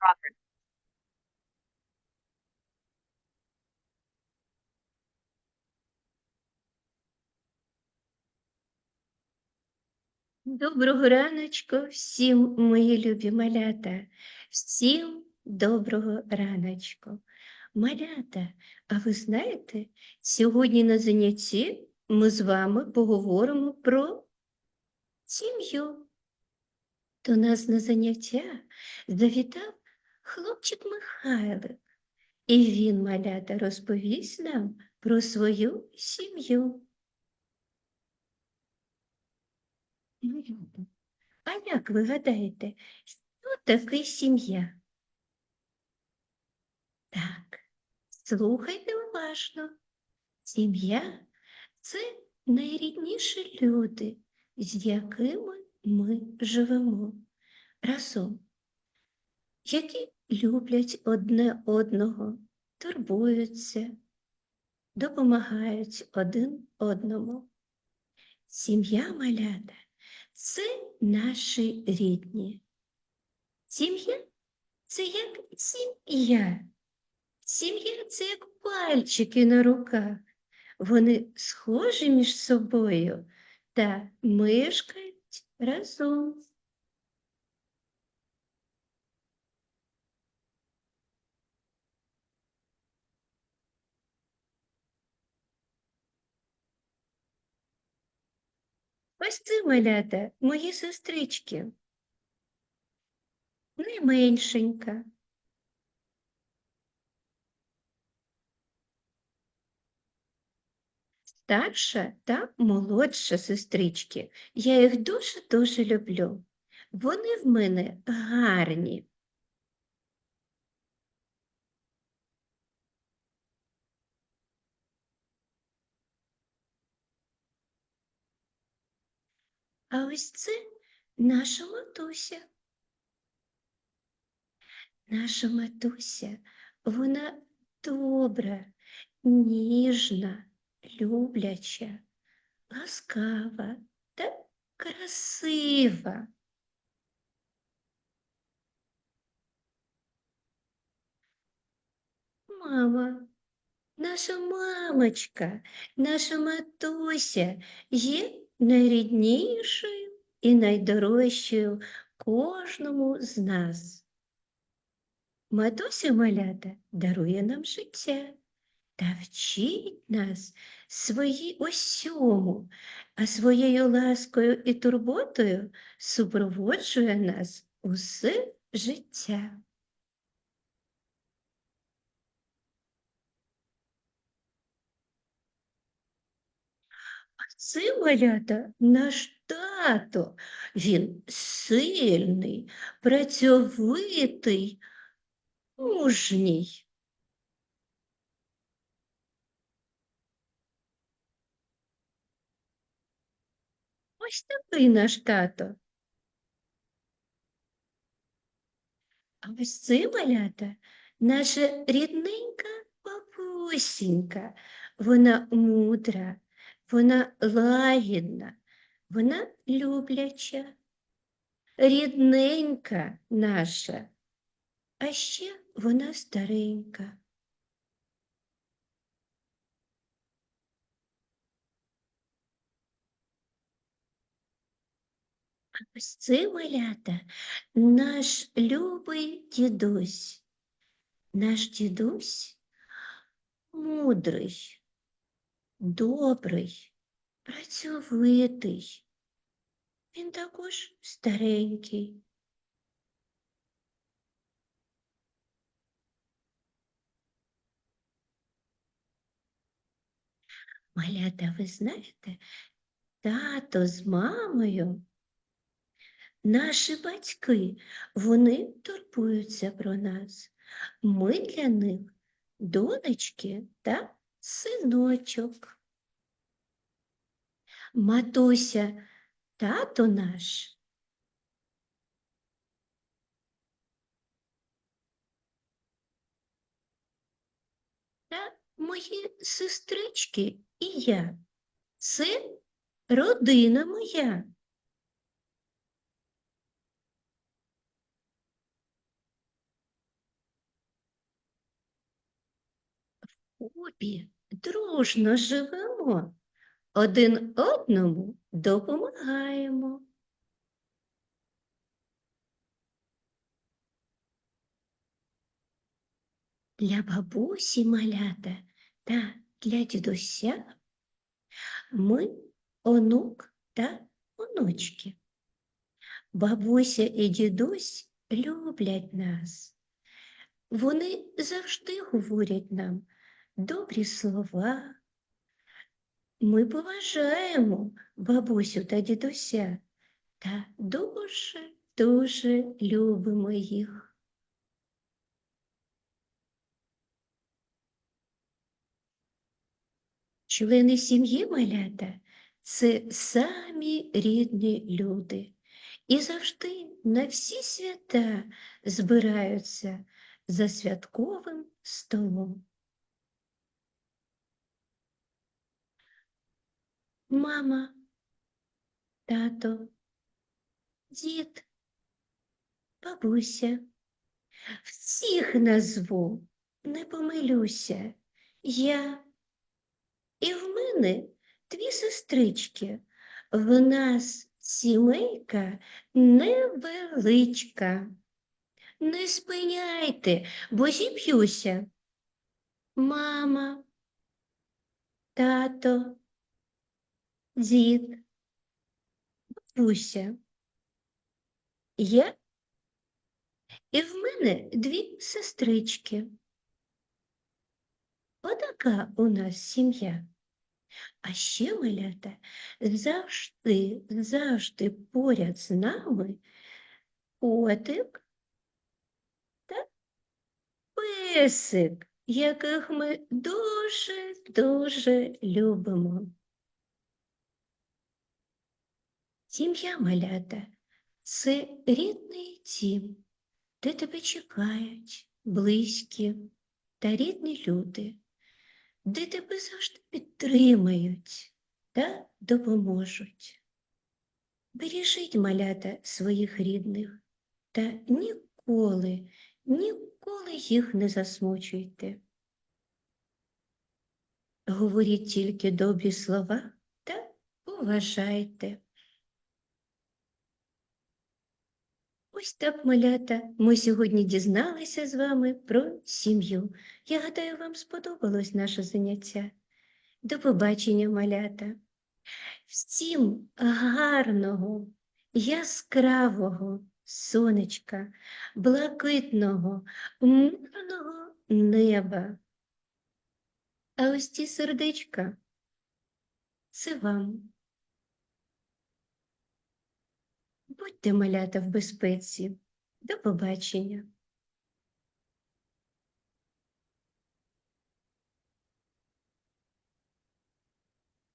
Crawford. Доброго раночку всім, мої любі малята, всім доброго раночку. Малята, а ви знаєте, сьогодні на занятті ми з вами поговоримо про сім'ю. До нас на заняття завітав хлопчик Михайлик, і він, малята, розповість нам про свою сім'ю. А як ви гадаєте, що таке сім'я? Так, слухайте уважно. Сім'я це найрідніші люди, з якими ми живемо разом, які люблять одне одного, турбуються, допомагають один одному. Сім'я малята це наші рідні. Сім'я це як сім'я. Сім'я це як пальчики на руках. Вони схожі між собою та мешкають разом. Ось це малята, мої сестрички. Найменшенька. Старша та молодша сестрички. Я їх дуже-дуже люблю. Вони в мене гарні. А ось це наша матуся. Наша матуся, вона добра, ніжна, любляча, ласкава та красива. Мама, наша мамочка, наша матуся є найріднішою і найдорожчою кожному з нас. Матуся малята дарує нам життя та вчить нас свої усьому, а своєю ласкою і турботою супроводжує нас усе життя. Це малята наш тато. Він сильний, працьовитий, мужній. Ось такий наш тато. А ось це малята наша рідненька бабусінька. Вона мудра, вона лагідна, вона любляча, рідненька наша, а ще вона старенька. Ось це малята наш любий дідусь. Наш дідусь мудрий, добрий, працьовитий. Він також старенький. Малята, ви знаєте, тато з мамою, наші батьки, вони турбуються про нас. Ми для них донечки та синочок. Матуся, тато наш. Та мої сестрички і я. Це родина моя. Обі дружно живемо, один одному допомагаємо. Для бабусі малята та для дідуся ми онук та онучки. Бабуся і дідусь люблять нас. Вони завжди говорять нам добрі слова. Ми поважаємо бабусю та дідуся та дуже, дуже любимо їх. Члени сім'ї малята це самі рідні люди. І завжди на всі свята збираються за святковим столом. Мама, тато, дід, бабуся. Всіх назву, не помилюся. Я і в мене дві сестрички. В нас сімейка невеличка. Не спиняйте, бо зіп'юся. Мама, тато, дід, бабуся. Я і в мене дві сестрички. Отака у нас сім'я. А ще малята завжди, завжди поряд з нами котик та песик, яких ми дуже-дуже любимо. Сім'я малята це рідний дім, де тебе чекають близькі та рідні люди де тебе завжди підтримають та допоможуть. Бережіть малята своїх рідних та ніколи, ніколи їх не засмучуйте. Говоріть тільки добрі слова та поважайте. Ось так, малята, ми сьогодні дізналися з вами про сім'ю. Я гадаю, вам сподобалось наше заняття. До побачення, малята. Всім гарного, яскравого сонечка, блакитного, мирного неба. А ось ці сердечка це вам. Будьте малята в безпеці. До побачення.